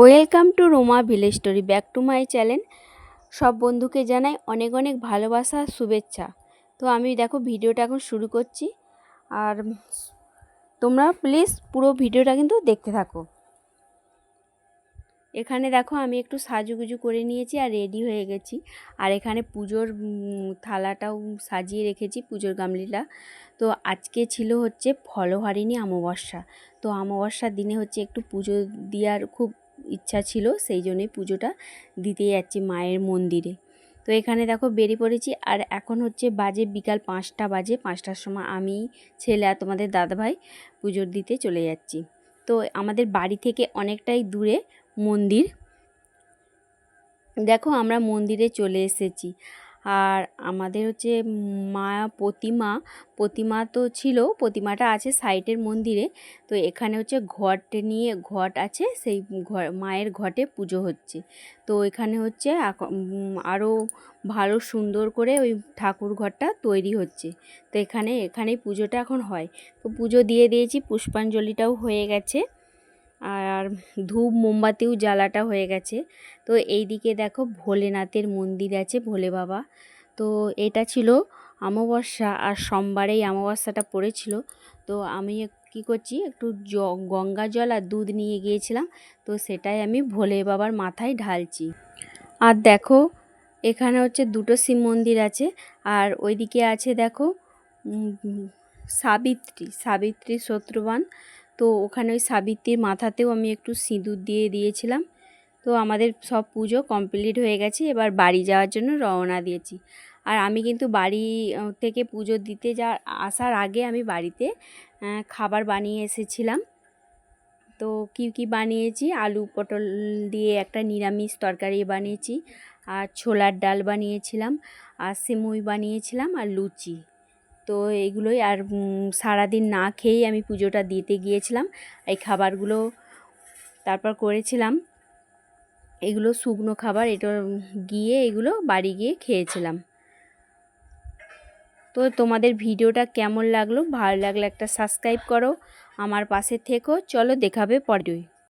Welcome to Roma village story, back to my channel. সব বন্ধুকে জানাই অনেক অনেক ভালোবাসা, শুভেচ্ছা। তো আমি দেখো ভিডিওটা এখন শুরু করছি। আর তোমরা প্লিজ পুরো ভিডিওটা কিন্তু দেখতে থাকো। এখানে দেখো আমি একটু সাজুগুজু করে নিয়েছি আর রেডি হয়ে গেছি। আর এখানে পুজোর থালাটাও সাজিয়ে রেখেছি পুজোর গামলিটা। তো আজকে ছিল হচ্ছে ফলহারিণী অমাবস্যা। তো অমাবস্যার দিনে হচ্ছে একটু পুজো দেওয়ার খুব ইচ্ছা ছিল, সেই জন্যই পুজোটা দিতে যাচ্ছি মায়ের মন্দিরে। তো এখানে দেখো বেরিয়ে পড়েছি, আর এখন হচ্ছে বাজে বিকাল পাঁচটা বাজে, পাঁচটার সময় আমি, ছেলে আর তোমাদের দাদাভাই পুজোর দিতে চলে যাচ্ছি। তো আমাদের বাড়ি থেকে অনেকটাই দূরে মন্দির। দেখো আমরা মন্দিরে চলে এসেছি। আর আমাদের হচ্ছে মা প্রতিমা প্রতিমা তো ছিল, প্রতিমাটা আছে সাইটের মন্দিরে। তো এখানে হচ্ছে ঘট নিয়ে, ঘট আছে, সেই ঘর মায়ের ঘটে পুজো হচ্ছে। তো এখানে হচ্ছে আরও ভালো সুন্দর করে ওই ঠাকুর ঘরটা তৈরি হচ্ছে। তো এখানে, এখানেই পুজোটা এখন হয়। তো পুজো দিয়ে দিয়েছি, পুষ্পাঞ্জলিটাও হয়ে গেছে। আর ধূপ মোমবাতিও জ্বালাটা হয়ে গেছে। তো এই দিকে দেখো ভোলেনাথের মন্দির আছে ভোলে বাবা। তো এটা ছিল অমাবস্যা আর সোমবারেই অমাবস্যাটা পড়েছিল। তো আমি কী করছি, একটু জ, গঙ্গা জল আর দুধ নিয়ে গিয়েছিলাম। তো সেটাই আমি ভোলে বাবার মাথায় ঢালছি। আর দেখো, এখানে হচ্ছে দুটো শিব মন্দির আছে। আর ওইদিকে আছে দেখো সাবিত্রী সাবিত্রী শত্রুবান তো ওখানে ওই সাবিত্রীর মাথাতেও আমি একটু সিঁদুর দিয়ে দিয়েছিলাম। তো আমাদের সব পুজো কমপ্লিট হয়ে গেছে, এবার বাড়ি যাওয়ার জন্য রওনা দিয়েছি। আর আমি কিন্তু বাড়ি থেকে পুজো দিতে যা, আসার আগে আমি বাড়িতে খাবার বানিয়ে এসেছিলাম। তো কি কি বানিয়েছি? আলু পটল দিয়ে একটা নিরামিষ তরকারি বানিয়েছি, আর ছোলার ডাল বানিয়েছিলাম, আর সিমুই বানিয়েছিলাম, আর লুচি। তো এইগুলোই আর সারাদিন না খেয়েই আমি পুজোটা দিতে গিয়েছিলাম। এই খাবারগুলো তারপর করেছিলাম। এগুলো শুকনো খাবার, এটা গিয়ে এগুলো বাড়ি গিয়ে খেয়েছিলাম। তো তোমাদের ভিডিওটা কেমন লাগল? ভালো লাগলে একটা সাবস্ক্রাইব করো। আমার পাশে থেকো। চলো দেখাবে পরে